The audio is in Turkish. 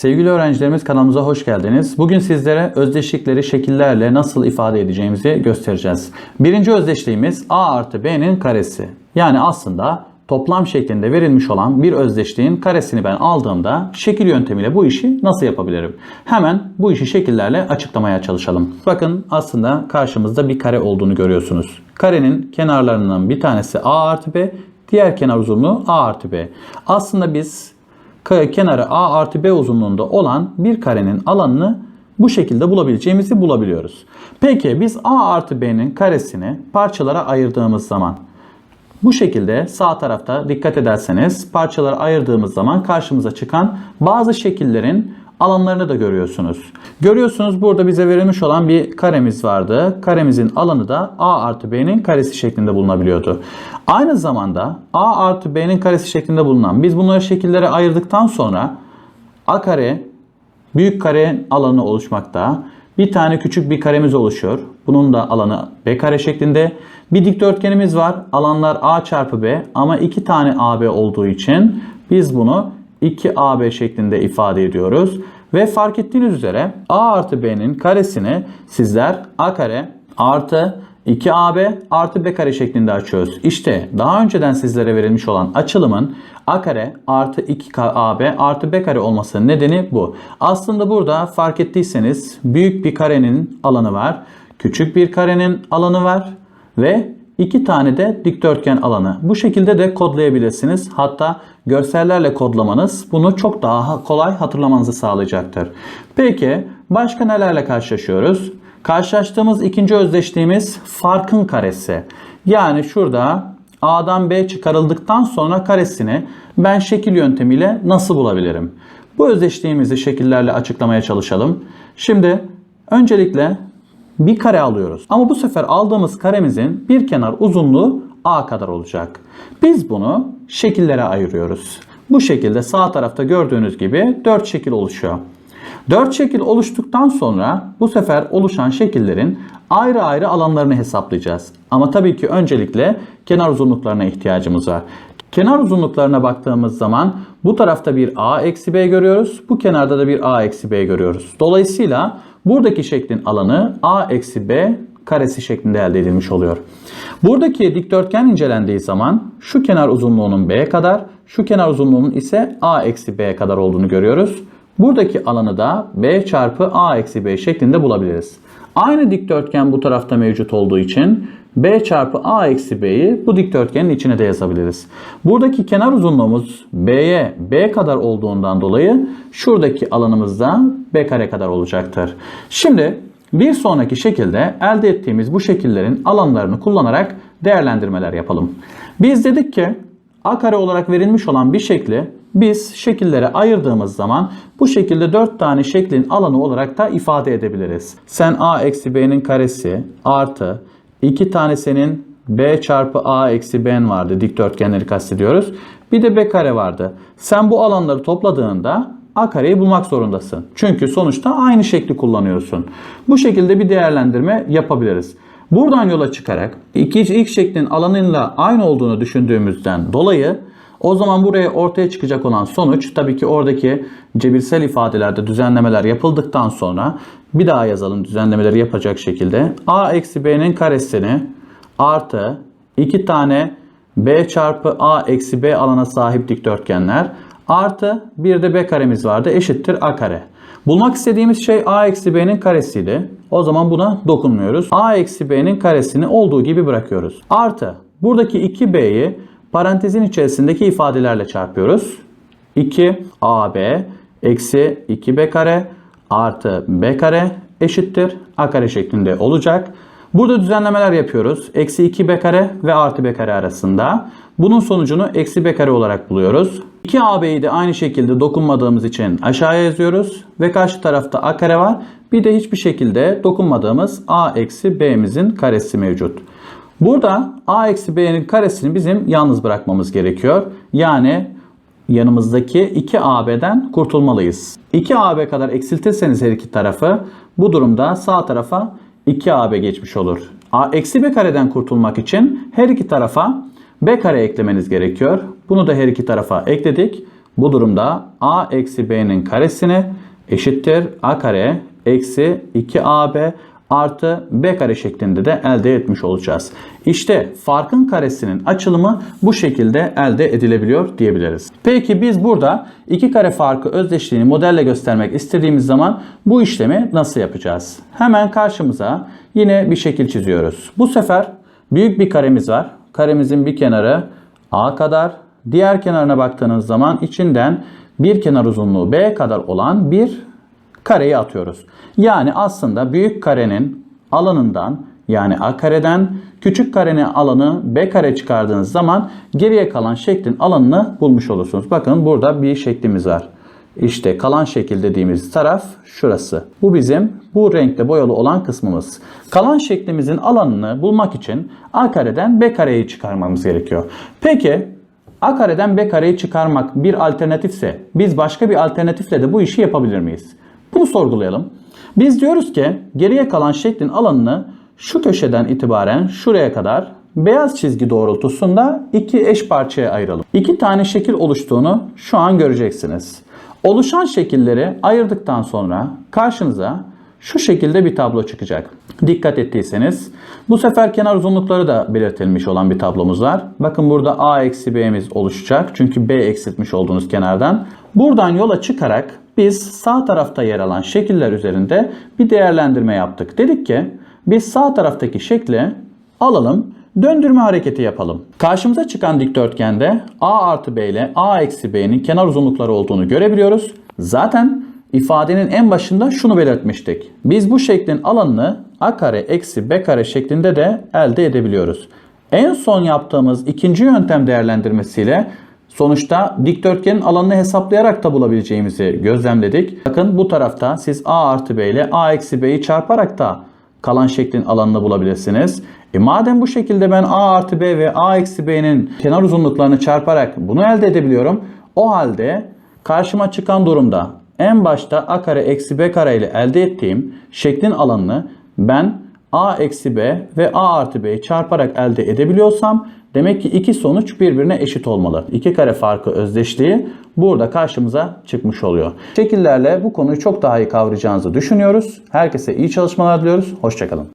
Sevgili öğrencilerimiz kanalımıza hoş geldiniz. Bugün sizlere özdeşlikleri şekillerle nasıl ifade edeceğimizi göstereceğiz. Birinci özdeşliğimiz a artı b'nin karesi. Yani aslında toplam şeklinde verilmiş olan bir özdeşliğin karesini ben aldığımda şekil yöntemiyle bu işi nasıl yapabilirim? Hemen bu işi şekillerle açıklamaya çalışalım. Bakın aslında karşımızda bir kare olduğunu görüyorsunuz. Karenin kenarlarından bir tanesi a artı b, diğer kenar uzunluğu a artı b. Aslında biz kenarı A artı B uzunluğunda olan bir karenin alanını bu şekilde bulabileceğimizi bulabiliyoruz. Peki biz A artı B'nin karesini parçalara ayırdığımız zaman bu şekilde sağ tarafta dikkat ederseniz parçalara ayırdığımız zaman karşımıza çıkan bazı şekillerin alanlarını da görüyorsunuz. Görüyorsunuz burada bize verilmiş olan bir karemiz vardı. Karemizin alanı da a artı b'nin karesi şeklinde bulunabiliyordu. Aynı zamanda a artı b'nin karesi şeklinde bulunan biz bunları şekillere ayırdıktan sonra a kare büyük kare alanı oluşmakta. Bir tane küçük bir karemiz oluşuyor. Bunun da alanı b kare şeklinde. Bir dikdörtgenimiz var. Alanlar a çarpı b ama iki tane ab olduğu için biz bunu 2ab şeklinde ifade ediyoruz. Ve fark ettiğiniz üzere a artı b'nin karesini sizler a kare artı 2ab artı b kare şeklinde açıyoruz. İşte daha önceden sizlere verilmiş olan açılımın a kare artı 2ab artı b kare olmasının nedeni bu. Aslında burada fark ettiyseniz büyük bir karenin alanı var. Küçük bir karenin alanı var ve iki tane de dikdörtgen alanı. Bu şekilde de kodlayabilirsiniz. Hatta görsellerle kodlamanız bunu çok daha kolay hatırlamanızı sağlayacaktır. Peki başka nelerle karşılaşıyoruz? Karşılaştığımız ikinci özdeşliğimiz farkın karesi. Yani şurada A'dan B çıkarıldıktan sonra karesini ben şekil yöntemiyle nasıl bulabilirim? Bu özdeşliğimizi şekillerle açıklamaya çalışalım. Şimdi öncelikle bir kare alıyoruz. Ama bu sefer aldığımız karemizin bir kenar uzunluğu A kadar olacak. Biz bunu şekillere ayırıyoruz. Bu şekilde sağ tarafta gördüğünüz gibi 4 şekil oluşuyor. 4 şekil oluştuktan sonra bu sefer oluşan şekillerin ayrı ayrı alanlarını hesaplayacağız. Ama tabii ki öncelikle kenar uzunluklarına ihtiyacımız var. Kenar uzunluklarına baktığımız zaman bu tarafta bir a eksi b görüyoruz. Bu kenarda da bir a eksi b görüyoruz. Dolayısıyla buradaki şeklin alanı a eksi b karesi şeklinde elde edilmiş oluyor. Buradaki dikdörtgen incelendiği zaman şu kenar uzunluğunun b kadar, şu kenar uzunluğunun ise a eksi b kadar olduğunu görüyoruz. Buradaki alanı da b çarpı a eksi b şeklinde bulabiliriz. Aynı dikdörtgen bu tarafta mevcut olduğu için b çarpı a eksi b'yi bu dikdörtgenin içine de yazabiliriz. Buradaki kenar uzunluğumuz b'ye b kadar olduğundan dolayı şuradaki alanımız da b kare kadar olacaktır. Şimdi bir sonraki şekilde elde ettiğimiz bu şekillerin alanlarını kullanarak değerlendirmeler yapalım. Biz dedik ki a kare olarak verilmiş olan bir şekli biz şekillere ayırdığımız zaman bu şekilde 4 tane şeklin alanı olarak da ifade edebiliriz. Sen a eksi b'nin karesi artı 2 tane senin b çarpı a eksi b'n vardı. Dikdörtgenleri kastediyoruz. Bir de b kare vardı. Sen bu alanları topladığında a kareyi bulmak zorundasın. Çünkü sonuçta aynı şekli kullanıyorsun. Bu şekilde bir değerlendirme yapabiliriz. Buradan yola çıkarak iki, ilk şeklin alanıyla aynı olduğunu düşündüğümüzden dolayı o zaman buraya ortaya çıkacak olan sonuç tabii ki oradaki cebirsel ifadelerde düzenlemeler yapıldıktan sonra bir daha yazalım düzenlemeleri yapacak şekilde. a eksi b'nin karesini artı 2 tane b çarpı a eksi b alana sahip dikdörtgenler artı bir de b karemiz vardı eşittir a kare. Bulmak istediğimiz şey a eksi b'nin karesiydi. O zaman buna dokunmuyoruz. a eksi b'nin karesini olduğu gibi bırakıyoruz. Artı buradaki 2b'yi parantezin içerisindeki ifadelerle çarpıyoruz. 2ab eksi 2b kare artı b kare eşittir a kare şeklinde olacak. Burada düzenlemeler yapıyoruz. Eksi 2b kare ve artı b kare arasında. Bunun sonucunu eksi b kare olarak buluyoruz. 2ab'yi de aynı şekilde dokunmadığımız için aşağıya yazıyoruz. Ve karşı tarafta a kare var. Bir de hiçbir şekilde dokunmadığımız a eksi b'mizin karesi mevcut. Burada a eksi b'nin karesini bizim yalnız bırakmamız gerekiyor. Yani yanımızdaki 2ab'den kurtulmalıyız. 2ab kadar eksiltirseniz her iki tarafı bu durumda sağ tarafa 2ab geçmiş olur. A, eksi b kareden kurtulmak için her iki tarafa b kare eklemeniz gerekiyor. Bunu da her iki tarafa ekledik. Bu durumda a eksi b'nin karesini eşittir a kare eksi 2ab artı b kare şeklinde de elde etmiş olacağız. İşte farkın karesinin açılımı bu şekilde elde edilebiliyor diyebiliriz. Peki biz burada iki kare farkı özdeşliğini modelle göstermek istediğimiz zaman bu işlemi nasıl yapacağız? Hemen karşımıza yine bir şekil çiziyoruz. Bu sefer büyük bir karemiz var. Karemizin bir kenarı a kadar, diğer kenarına baktığınız zaman içinden bir kenar uzunluğu b kadar olan bir kareyi atıyoruz. Yani aslında büyük karenin alanından yani a kareden küçük karenin alanı b kare çıkardığınız zaman geriye kalan şeklin alanını bulmuş olursunuz. Bakın burada bir şeklimiz var. İşte kalan şekil dediğimiz taraf şurası. Bu bizim bu renkte boyalı olan kısmımız. Kalan şeklimizin alanını bulmak için a kareden b kareyi çıkarmamız gerekiyor. Peki a kareden b kareyi çıkarmak bir alternatifse biz başka bir alternatifle de bu işi yapabilir miyiz? Bunu sorgulayalım. Biz diyoruz ki geriye kalan şeklin alanını şu köşeden itibaren şuraya kadar beyaz çizgi doğrultusunda iki eş parçaya ayıralım. İki tane şekil oluştuğunu şu an göreceksiniz. Oluşan şekilleri ayırdıktan sonra karşınıza şu şekilde bir tablo çıkacak. Dikkat ettiyseniz bu sefer kenar uzunlukları da belirtilmiş olan bir tablomuz var. Bakın burada a eksi b'miz oluşacak. Çünkü b eksiltmiş olduğunuz kenardan. Buradan yola çıkarak biz sağ tarafta yer alan şekiller üzerinde bir değerlendirme yaptık. Dedik ki biz sağ taraftaki şekli alalım döndürme hareketi yapalım. Karşımıza çıkan dikdörtgende a artı b ile a eksi b'nin kenar uzunlukları olduğunu görebiliyoruz. Zaten ifadenin en başında şunu belirtmiştik. Biz bu şeklin alanını a kare eksi b kare şeklinde de elde edebiliyoruz. En son yaptığımız ikinci yöntem değerlendirmesiyle sonuçta dikdörtgenin alanını hesaplayarak da bulabileceğimizi gözlemledik. Bakın bu tarafta siz a artı b ile a eksi b'yi çarparak da kalan şeklin alanını bulabilirsiniz. E madem bu şekilde ben a artı b ve a eksi b'nin kenar uzunluklarını çarparak bunu elde edebiliyorum. O halde karşıma çıkan durumda en başta a kare eksi b kare ile elde ettiğim şeklin alanını ben a eksi b ve a artı b'yi çarparak elde edebiliyorsam demek ki iki sonuç birbirine eşit olmalı. İki kare farkı özdeşliği burada karşımıza çıkmış oluyor. Şekillerle bu konuyu çok daha iyi kavrayacağınızı düşünüyoruz. Herkese iyi çalışmalar diliyoruz. Hoşçakalın.